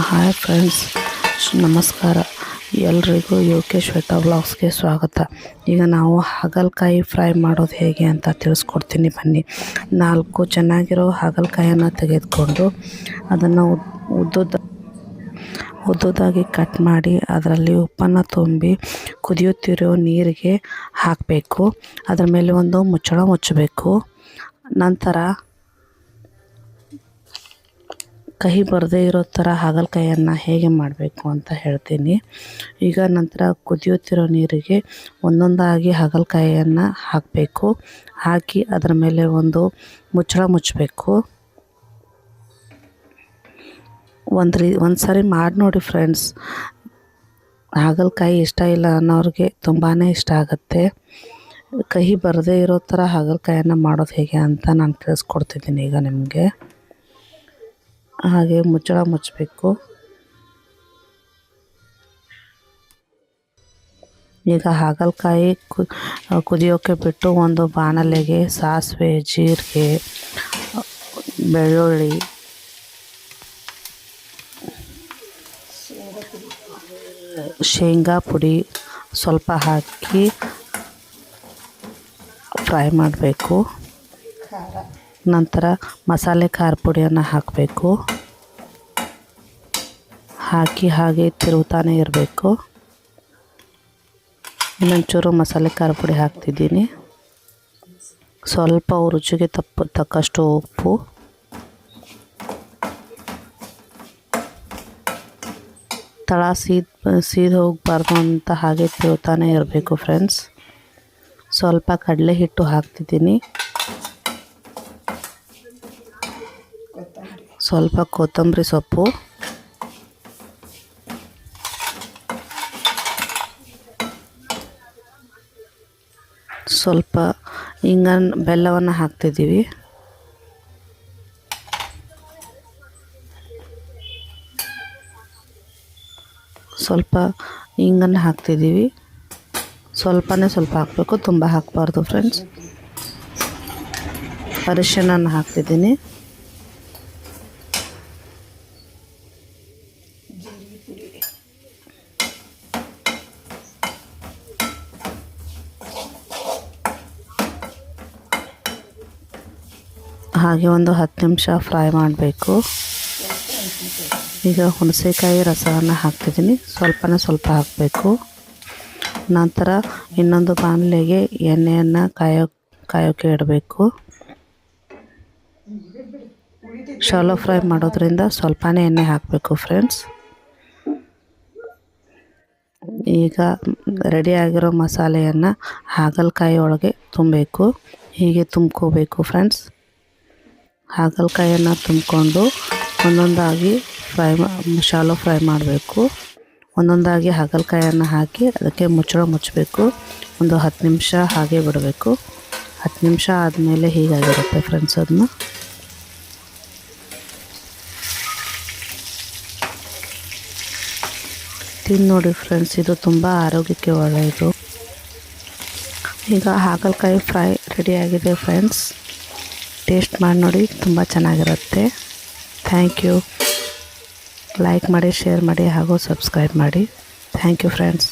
Hi friends ನಮಸ್ಕಾರ ಎಲ್ರಿಗೂ U K Shweta ಬ್ಲಾಗ್ಸ್ಗೆ ಸ್ವಾಗತ. ಈಗ ನಾವು ಹಾಗಲಕಾಯಿ ಫ್ರೈ ಮಾಡೋದು ಹೇಗೆ ಅಂತ ತಿಳಿಸ್ಕೊಡ್ತೀನಿ ಬನ್ನಿ. ನಾಲ್ಕು ಚೆನ್ನಾಗಿರೋ ಹಾಗಲಕಾಯನ್ನು ತೆಗೆದುಕೊಂಡು ಅದನ್ನು ಉದ್ದುದ ಉದ್ದುದಾಗಿ ಕಟ್ ಮಾಡಿ ಅದರಲ್ಲಿ ಉಪ್ಪನ್ನು ತುಂಬಿ ಕುದಿಯುತ್ತಿರೋ ನೀರಿಗೆ ಹಾಕಬೇಕು. ಅದರ ಮೇಲೆ ಒಂದು ಮುಚ್ಚಳ ಮುಚ್ಚಬೇಕು. ನಂತರ ಕಹಿ ಬರದೇ ಇರೋ ಥರ ಹಾಗಲಕಾಯಿಯನ್ನು ಹೇಗೆ ಮಾಡಬೇಕು ಅಂತ ಹೇಳ್ತೀನಿ. ಈಗ ನಂತರ ಕುದಿಯುತ್ತಿರೋ ನೀರಿಗೆ ಒಂದೊಂದಾಗಿ ಹಾಗಲಕಾಯಿಯನ್ನು ಹಾಕಬೇಕು. ಹಾಕಿ ಅದರ ಮೇಲೆ ಒಂದು ಮುಚ್ಚಳ ಮುಚ್ಚಬೇಕು. ಒಂದು ರೀ, ಒಂದು ಸಾರಿ ಮಾಡಿ ನೋಡಿ ಫ್ರೆಂಡ್ಸ್. ಹಾಗಲಕಾಯಿ ಇಷ್ಟ ಇಲ್ಲ ಅನ್ನೋರಿಗೆ ತುಂಬಾ ಇಷ್ಟ ಆಗುತ್ತೆ. ಕಹಿ ಬರದೇ ಇರೋ ಥರ ಹಾಗಲಕಾಯನ್ನು ಮಾಡೋದು ಹೇಗೆ ಅಂತ ನಾನು ತಿಳಿಸ್ಕೊಡ್ತಿದ್ದೀನಿ ಈಗ ನಿಮಗೆ. ಹಾಗೆ ಮುಚ್ಚಳ ಮುಚ್ಚಬೇಕು. ಈಗ ಹಾಗಲಕಾಯಿ ಕುದಿಯೋಕ್ಕೆ ಬಿಟ್ಟು ಒಂದು ಬಾಣಲೆಗೆ ಸಾಸಿವೆ, ಜೀರಿಗೆ, ಬೆಳ್ಳುಳ್ಳಿ, ಶೇಂಗಾ ಪುಡಿ ಸ್ವಲ್ಪ ಹಾಕಿ ಫ್ರೈ ಮಾಡಬೇಕು. ನಂತರ ಮಸಾಲೆ ಖಾರ ಪುಡಿಯನ್ನು ಹಾಕಬೇಕು. ಹಾಕಿ ಹಾಗೆ ತಿರುಗ್ತಾನೆ ಇರಬೇಕು. ಇನ್ನೊಂಚೂರು ಮಸಾಲೆ ಖಾರ ಪುಡಿ ಹಾಕ್ತಿದ್ದೀನಿ. ಸ್ವಲ್ಪ ರುಚಿಗೆ ತಪ್ಪು, ತಕ್ಕಷ್ಟು ಉಪ್ಪು. ತಳ ಸೀದ್ ಸೀದ್ ಹೋಗಬಾರ್ದು ಅಂತ ಹಾಗೆ ತಿರುತ್ತಾನೆ ಇರಬೇಕು ಫ್ರೆಂಡ್ಸ್. ಸ್ವಲ್ಪ ಕಡಲೆ ಹಿಟ್ಟು ಹಾಕ್ತಿದ್ದೀನಿ. ಸ್ವಲ್ಪ ಕೊತ್ತಂಬರಿ ಸೊಪ್ಪು. ಸ್ವಲ್ಪ ಇಂಗನ್ ಬೆಲ್ಲವನ್ನು ಹಾಕ್ತಿದ್ದೀವಿ. ಸ್ವಲ್ಪ ಹಿಂಗನ್ನು ಹಾಕ್ತಿದ್ದೀವಿ. ಸ್ವಲ್ಪನೇ ಸ್ವಲ್ಪ ಹಾಕಬೇಕು, ತುಂಬ ಹಾಕಬಾರ್ದು ಫ್ರೆಂಡ್ಸ್ ಅರಿಶಿಣನ ಹಾಕ್ತಿದ್ದೀನಿ. ಹಾಗೆ ಒಂದು ಹತ್ತು ನಿಮಿಷ ಫ್ರೈ ಮಾಡಬೇಕು. ಈಗ ಹುಣಸೆಕಾಯಿ ರಸವನ್ನು ಹಾಕ್ತಿದ್ದೀನಿ. ಸ್ವಲ್ಪನೇ ಸ್ವಲ್ಪ ಹಾಕಬೇಕು. ನಂತರ ಇನ್ನೊಂದು ಬಾಣಲೆಗೆ ಎಣ್ಣೆಯನ್ನು ಕಾಯೋ, ಕಾಯೋಕೆ ಇಡಬೇಕು. ಶಾಲೋ ಫ್ರೈ ಮಾಡೋದ್ರಿಂದ ಸ್ವಲ್ಪನೇ ಎಣ್ಣೆ ಹಾಕಬೇಕು, ಫ್ರೆಂಡ್ಸ್. ಈಗ ರೆಡಿಯಾಗಿರೋ ಮಸಾಲೆಯನ್ನು ಹಾಗಲಕಾಯಿ ಒಳಗೆ ತುಂಬಬೇಕು. ಹೀಗೆ ತುಂಬ್ಕೋಬೇಕು ಫ್ರೆಂಡ್ಸ್ ಹಾಗಲಕಾಯಿಯನ್ನು ತುಂಬಿಕೊಂಡು ಒಂದೊಂದಾಗಿ ಫ್ರೈ ಶಾಲೋ ಫ್ರೈ ಮಾಡಬೇಕು. ಒಂದೊಂದಾಗಿ ಹಾಗಲಕಾಯಿಯನ್ನು ಹಾಕಿ ಅದಕ್ಕೆ ಮುಚ್ಚಳ ಮುಚ್ಚಬೇಕು. ಒಂದು ಹತ್ತು ನಿಮಿಷ ಹಾಗೆ ಬಿಡಬೇಕು. ಹತ್ತು ನಿಮಿಷ ಆದಮೇಲೆ ಹೀಗಾಗಿರುತ್ತೆ ಫ್ರೆಂಡ್ಸ್ ಅದನ್ನ ತಿಂದು ನೋಡಿ ಫ್ರೆಂಡ್ಸ್ ಇದು ತುಂಬ ಆರೋಗ್ಯಕ್ಕೆ ಒಳ್ಳೆಯದು ಈಗ ಹಾಗಲಕಾಯಿ ಫ್ರೈ ರೆಡಿಯಾಗಿದೆ ಫ್ರೆಂಡ್ಸ್ ಟೇಸ್ಟ್ ಮಾಡಿ ನೋಡಿ, ತುಂಬ ಚೆನ್ನಾಗಿರುತ್ತೆ. ಥ್ಯಾಂಕ್ ಯು ಲೈಕ್ ಮಾಡಿ ಶೇರ್ ಮಾಡಿ, ಹಾಗೂ ಸಬ್ಸ್ಕ್ರೈಬ್ ಮಾಡಿ. Thank you friends